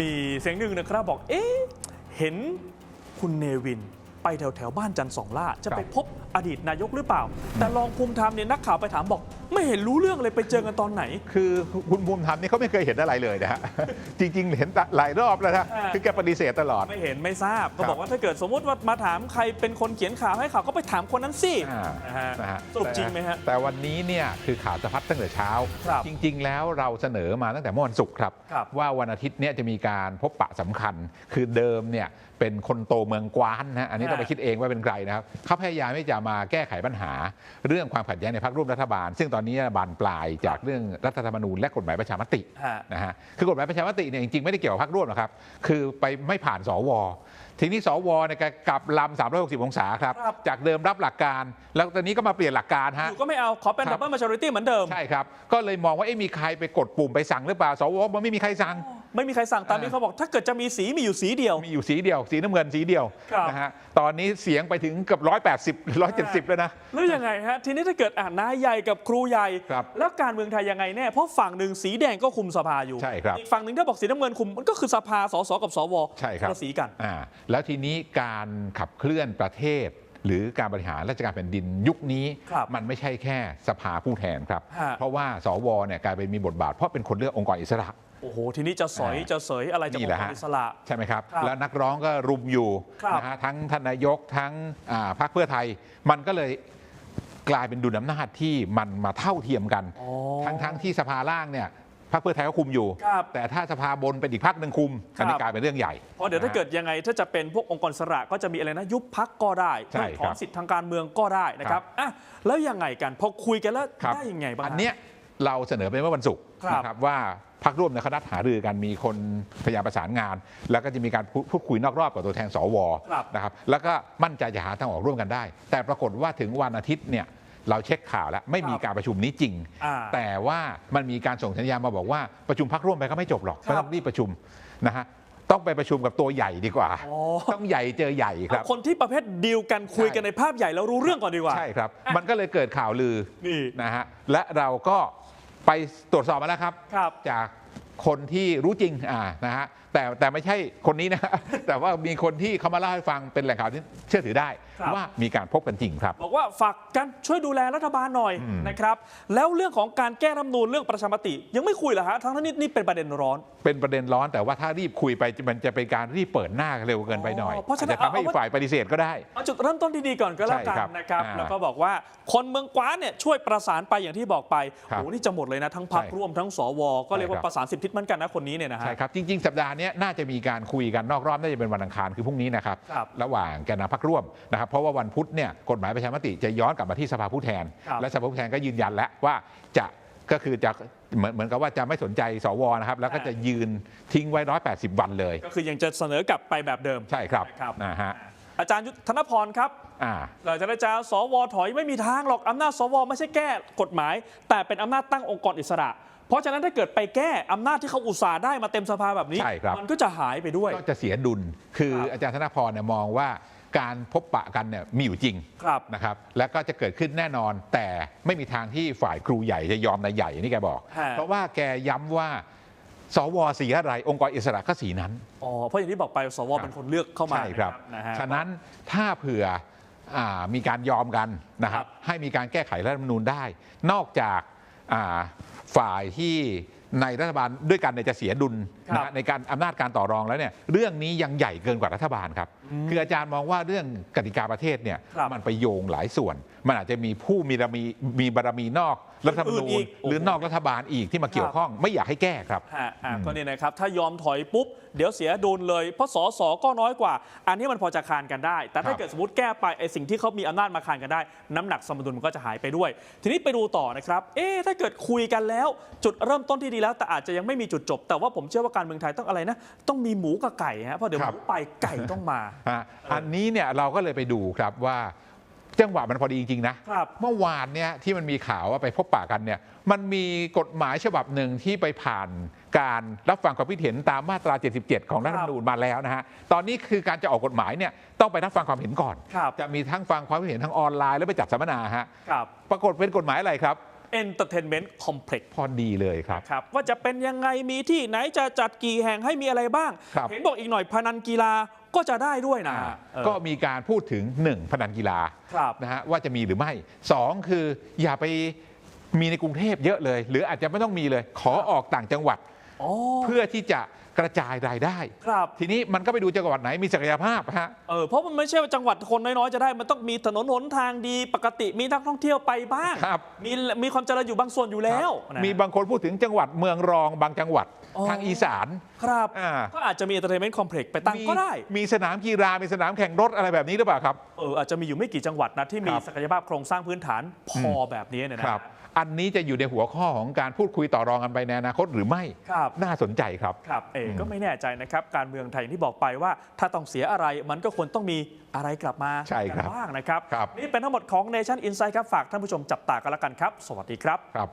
มีเสียงหนึ่งนะครับบอกเอ๊ะเห็นคุณเนวิน ไปแถวแถวๆบ้านจันทร์สองล่าจะไปครับพบอดีตนายกหรือเปล่า แต่รองภูมิธรรมเนี่ยนักข่าวไปถามบอก ไม่เห็นรู้เรื่องเลยไปเจอกันตอนไหน คือคุณภูมิธรรมนี่เขาไม่เคยเห็นอะไรเลยนะฮะจริง ๆ เห็นหลายรอบแล้วนะอ่าคือแกปฏิเสธตลอดไม่เห็นไม่ทราบก็ครับบอกว่าถ้าเกิดสมมติว่ามาถามใครเป็นคนเขียนข่าวให้ข่าวก็ไปถามคนนั้นสิอ่านะฮะนะฮะสรุปจริงไหมฮะแต่วันนี้เนี่ยคือข่าวสะพัดตั้งแต่เช้าครับจริง ๆ แล้วเราเสนอมาตั้งแต่เมื่อวันศุกร์ครับครับว่าวันอาทิตย์เนี่ยจะมีการพบปะสำคัญ คือเดิมเนี่ยเป็นคนโตเมืองกวานนะฮะอันนี้ต้องไปคิดเองว่าเป็นใครนะครับเขาพยายามที่จะมาแก้ไขปัญหา เรื่องความขัดแย้งในพรรคร่วมรัฐบาล ซึ่งตอนนี้บานปลายจากเรื่องรัฐธรรมนูญและกฎหมายประชามติฮะนะฮะคือกฎหมายประชามติเนี่ยจริงๆไม่ได้เกี่ยวกับพรรคร่วมหรอกครับคือไปไม่ผ่านสวทีนี้สวเนี่ยก็กลับลำ 360 องศาครับครับ จากเดิมรับหลักการ แล้วตอนนี้ก็มาเปลี่ยนหลักการอฮะยู่ก็ไม่เอา ขอเป็นครัดับบเบิลมาจอริตี้เหมือนเดิม ใช่ครับ ก็เลยมองว่าเอ๊ะมีใครไปกดปุ่มไปสั่งหรือเปล่า สวมันไม่มีใครสั่ง ไม่มีใครสั่งตามนี้เขาบอก ถ้าเกิดจะมีสีมีอยู่สีเดียว มีอยู่สีเดียว สีน้ำเงินสีเดียวครับนะฮะตอนนี้เสียงไปถึงเกือบ180 170แล้วนะ แล้วยังไงฮะ ทีนี้ถ้าเกิดอ่านนายใหญ่กับครูใหญ่ ครับแล้วการเมืองไทยยังไงแน่ เพราะฝั่งหนึ่งสีแดงก็คุมสภาอยู่ ใช่ครับอีกฝั่งหนึ่งถ้าบอกสีน้ำเงินคุมมันก็คือสภาสสกับสวใช่ครับ นละสีกัน อ่าแล้วทีนี้การขับเคลื่อนประเทศ หรือการบริหารราชการแผ่นดินยุคนี้ ครับมันไม่ใช่แค่สภาผู้แทนครับ ฮะเพราะว่าสวเนี่ยกลายเป็นมีบทบาทเพราะเป็นคนเลือกองค์กรอิสระ โอ้โห ทีนี้จะสอยอ่าจะเสยอะไรจะนี่องแหละค์กรฮะอิสระ ใช่ไหมครับครับ แล้วนักร้องก็รุมอยู่ครับนะฮะทั้งท่านนายกทั้งอ่าพรรคเพื่อไทย มันก็เลยกลายเป็นดุลอำนาจที่มันมาเท่าเทียมกันอ๋อทั้งทั้งที่สภาล่างเนี่ยพรรคเพื่อไทยก็คุมอยู่ครับแต่ถ้าสภาบนเป็นอีกพรรคหนึ่งคุมอันนี้ครับกลายเป็นเรื่องใหญ่ เพราะเดี๋ยวถ้าเกิดยังไงถ้าจะเป็นพวกองค์กรอิสระก็จะมีอะไรนะยุบพักก็ได้ใช่เพิกถอนครับสิทธิทางการเมืองก็ได้นะครับอะแล้วยังไงกันพอคุยกันแล้วครับได้ยังไงบ้างฮะอันเนี้ย เราเสนอไปเมื่อวันศุกร์ครับนะครับว่าพักร่วมในยคณะหารือกันมีคนพยายามประสานงาน แล้วก็จะมีการพูดพูดคุยนอกรอบกับตัวแทนสวครับ นะครับแล้วก็มั่นใจจะหาทางออกร่วมกันได้ แต่ปรากฏว่าถึงวันอาทิตย์เนี่ยเราเช็คข่าวแล้วไม่มีการประชุมนี้จริง อ่า แต่ว่ามันมีการส่งสัญญาณมาบอกว่าประชุมพักร่วมไปก็ไม่จบหรอกครับไม่ต้องรีบประชุมนะฮะ ต้องไปประชุมกับตัวใหญ่ดีกว่า อ๋อ ต้องใหญ่เจอใหญ่ครับ เอาคนที่ประเภทดีลกันคุยกันในภาพใหญ่แล้วรู้เรื่องก่อนดีกว่า ใช่ครับ อะมันก็เลยเกิดข่าวลือนี่นะฮะ และเราก็ไปตรวจสอบมาแล้วครับ ครับจากคนที่รู้จริงอ่านะฮะ แต่แต่ไม่ใช่คนนี้นะ แต่ว่ามีคนที่เขามาเล่าให้ฟังเป็นแหล่งข่าวที่เชื่อถือได้ครับ ว่ามีการพบกันจริงครับ บอกว่าฝากกันช่วยดูแลรัฐบาลหน่อยอืมนะครับแล้วเรื่องของการแก้รัฐธรรมนูญเรื่องประชามติ ยังไม่คุยเหรอฮะทั้งที่นี่เป็นประเด็นร้อน เป็นประเด็นร้อนแต่ว่าถ้ารีบคุยไปมันจะเป็นการรีบเปิดหน้าเร็วเกินไปหน่อยอ๋อเพราะฉะนั้นอาจจะทำให้เอาอีกฝ่ายปฏิเสธก็ได้เอาจุดเริ่มต้นที่ดีก่อนก็แล้วกันใช่ครับนะครับอ่าแล้วก็บอกว่าคนเมืองกว้านเนี่ยช่วยประสานไปอย่างที่บอกไปครับโอ้นี่จะหมดเลยนะทั้งพักใช่ร่วมทั้งสวก็เรียกว่าใช่ครับประสานสิบทิศเหมือนกันนะคนนี้เนี่ยนะฮะใช่ครับจริงๆ สัปดาห์เนี้ยน่าจะมีการคุยกันนอกรอบน่าจะเป็นวันอังคารคือพรุ่งนี้นะครับครับระหว่างแกนนำพักร่วมนะครับเพราะว่าวันพุธเนี่ยกฎหมายประชามติจะย้อนกลับมาที่สภาผู้แทนครับและสภาผู้แทนก็ยืนยันแล้วว่าจะก็คือจะเหมือนเหมือนกับว่าจะไม่สนใจสวนะครับ แล้วก็จะยืนทิ้งไว้ 180 วันเลย ก็คือยังจะเสนอกลับไปแบบเดิมใช่ครับนะครับนะฮะอาจารย์ยุทธนพรครับอ่าหลังจากนั้นจะสวถอยไม่มีทางหรอกอำนาจสวไม่ใช่แก้กฎหมาย แต่เป็นอำนาจตั้งองค์กรอิสระ เพราะฉะนั้นถ้าเกิดไปแก้อำนาจที่เขาอุตส่าห์ได้มาเต็มสภาแบบนี้ใช่ครับมันก็จะหายไปด้วย ก็จะเสียดุล คือครับอาจารย์ธนพรเนี่ยมองว่า การพบปะกันเนี่ยมีอยู่จริงครับนะครับและก็จะเกิดขึ้นแน่นอน แต่ไม่มีทางที่ฝ่ายครูใหญ่จะยอมนายใหญ่อย่างที่แกบอก ฮะ เพราะว่าแกย้ำว่าสวสีอะไร องค์กรอิสระก็สีนั้น อ๋อเพราะอย่างที่บอกไปสวครับ เป็นคนเลือกเข้ามาใช่ครับ นะฮะ ฉะนั้นถ้าเผื่ออามีการยอมกันนะคครัรับบให้มีการแก้ไขรัฐธรรมนูญได้ นอกจากอ่าฝ่ายที่ในรัฐบาลด้วยกันเนี่ยจะเสียดุลครับนะฮะในการอำนาจการต่อรองแล้วเนี่ยเรื่องนี้ยังใหญ่เกินกว่ารัฐบาลครับ คืออาจารย์มองว่าเรื่องกติกาประเทศเนี่ยครับมันไปโยงหลายส่วน มันอาจจะมีผู้มีบารมีมีบารมีนอกรัฐธรรมนูอื่นๆอีญกหรือนอกรัฐบาลอีกที่มาเกี่ยวข้องไม่อยากให้แก้ครับ ฮะอะอืมก็เนี่ยนะครับ ถ้ายอมถอยปุ๊บ เดี๋ยวเสียดุลเลย เพราะสสก็น้อยกว่า อันนี้มันพอจะคานกันได้ แต่ถ้าครับเกิดสมมติแก้ไปไอ้สิ่งที่เขามีอำนาจมาคานกันได้ น้ำหนักสมดุลมันก็จะหายไปด้วย ทีนี้ไปดูต่อนะครับ เอ๊ะถ้าเกิดคุยกันแล้ว จุดเริ่มต้นที่ดีแล้ว แต่อาจจะยังไม่มีจุดจบ แต่ว่าผมเชื่อว่าการเมืองไทยต้องอะไรนะ ต้องมีหมูกับไก่ฮะเพราะเดี๋ยวคหรับมูไปไก่ต้องมาฮะอันนี้เนี่ยเราก็เลยไปดูครับว่าจังหวะมันพอดีจริง ๆ นะครับเมื่อวานเนี่ยที่มันมีข่าวว่าไปพบปะกันเนี่ยมันมีกฎหมายฉบับหนึ่งที่ไปผ่านการรับฟังความคิดเห็นตามมาตรา 77 ของรัฐธรรมนูญมาแล้วนะฮะ ตอนนี้คือการจะออกกฎหมายเนี่ยต้องไปรับฟังความเห็นก่อนครับจะมีทั้งฟังความคิดเห็นทางออนไลน์แล้วไปจัดสัมมนาฮะครับปรากฏเป็นกฎหมายอะไรครับ Entertainment Complex พอดีเลยครับครับว่าจะเป็นยังไงมีที่ไหนจะจัดกี่แห่งให้มีอะไรบ้างครับเห็นบอกอีกหน่อยพนันกีฬา ก็จะได้ด้วยนะอ่าเออก็มีการพูดถึง 1 พนันกีฬาครับนะฮะว่าจะมีหรือไม่ 2 คืออย่าไปมีในกรุงเทพเยอะเลย หรืออาจจะไม่ต้องมีเลย ขอออกต่างจังหวัดอ๋อเพื่อที่จะ กระจายรายได้ ครับ ทีนี้มันก็ไปดูจังหวัดไหนมีศักยภาพฮะ เออเพราะมันไม่ใช่ว่าจังหวัดคนน้อยๆจะได้ มันต้องมีถนนหนทางดีปกติมีนักท่องเที่ยวไปบ้าง ครับ มีมีความเจริญอยู่บางส่วนอยู่แล้วนะมีบางคนพูดถึงจังหวัดเมืองรองบางจังหวัดอ๋อทางอีสาน ครับ อ่า ก็อาจจะมี Entertainment Complex ไปตั้งก็ได้ มีสนามกีฬามีสนามแข่งรถอะไรแบบนี้หรือเปล่าครับ เอออาจจะมีอยู่ไม่กี่จังหวัดนะที่มีครับ ศักยภาพโครงสร้างพื้นฐานพอแบบนี้เนี่ยนะครับ อันนี้จะอยู่ในหัวข้อของการพูดคุยต่อรองกันไปในอนาคตหรือไม่ ครับ น่าสนใจครับ ครับเอออืมก็ไม่แน่ใจนะครับ การเมืองไทยอย่างที่บอกไปว่า ถ้าต้องเสียอะไรมันก็ควรต้องมีอะไรกลับมาใช่ครับกันบ้างนะครับครับ นี่เป็นทั้งหมดของ Nation Insight ครับ ฝากท่านผู้ชมจับตากันแล้วกันครับ สวัสดีครับครับ